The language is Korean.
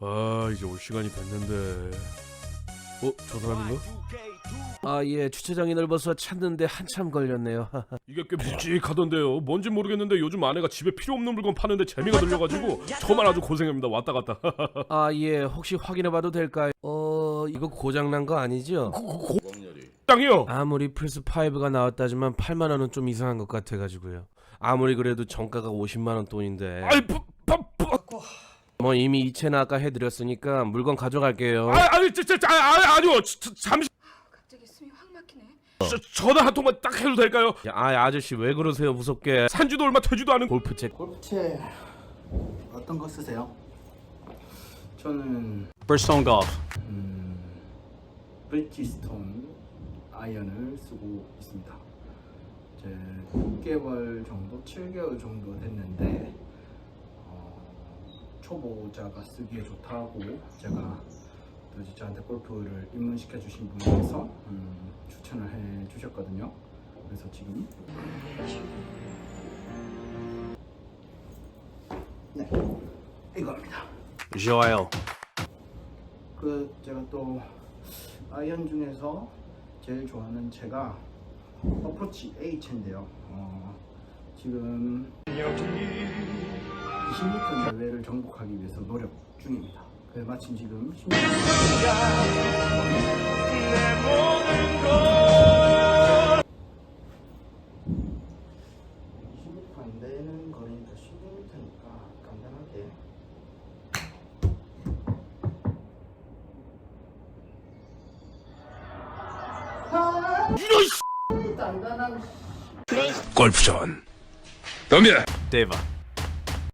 아 이제 올 시간이 됐는데 어? 저 사람인가? 아 예 주차장이 넓어서 찾는데 한참 걸렸네요 이게 꽤 묵직하던데요 뭔지 모르겠는데 요즘 아내가 집에 필요 없는 물건 파는데 재미가 들려가지고 저만 아주 고생합니다 왔다 갔다 아 예 혹시 확인해봐도 될까요? 어 이거 고장난 거 아니죠? 고, 고, 고. 땅이요. 아무리 플스 5가 나왔다지만 8만 원은 좀 이상한 것 같아가지고요. 아무리 그래도 정가가 50만 원 돈인데. 아이 뭐 이미 이체는 아까 해드렸으니까 물건 가져갈게요. 아, 아니 저, 저, 저, 아, 아니요. 저, 저, 잠시 갑자기 숨이 확 막히네. 저, 전화 한 통만 딱 해도 될까요? 야, 아 아저씨 왜 그러세요 무섭게? 산지도 얼마 되지도 않은 골프채. 골프채 어떤 거 쓰세요? 저는 Bridgestone Golf. 음, 브리지스톤 아이언을 쓰고 있습니다. 이제 6개월 정도, 7개월 정도 됐는데 어, 초보자가 쓰기에 좋다고 제가 또 이제 저한테 골프를 입문시켜 주신 분께서 음, 추천을 해 주셨거든요. 그래서 지금 네 이겁니다. Joel. 그 제가 또 아이언 중에서 제일 좋아하는 채가 어프로치 H인데요. 어, 지금 20m 내외를 정복하기 위해서 노력 중입니다. 그 마침 지금 16m 안되는 거리니까 16m니까 간단하게 단단한 골프전. 덤벼 Deva.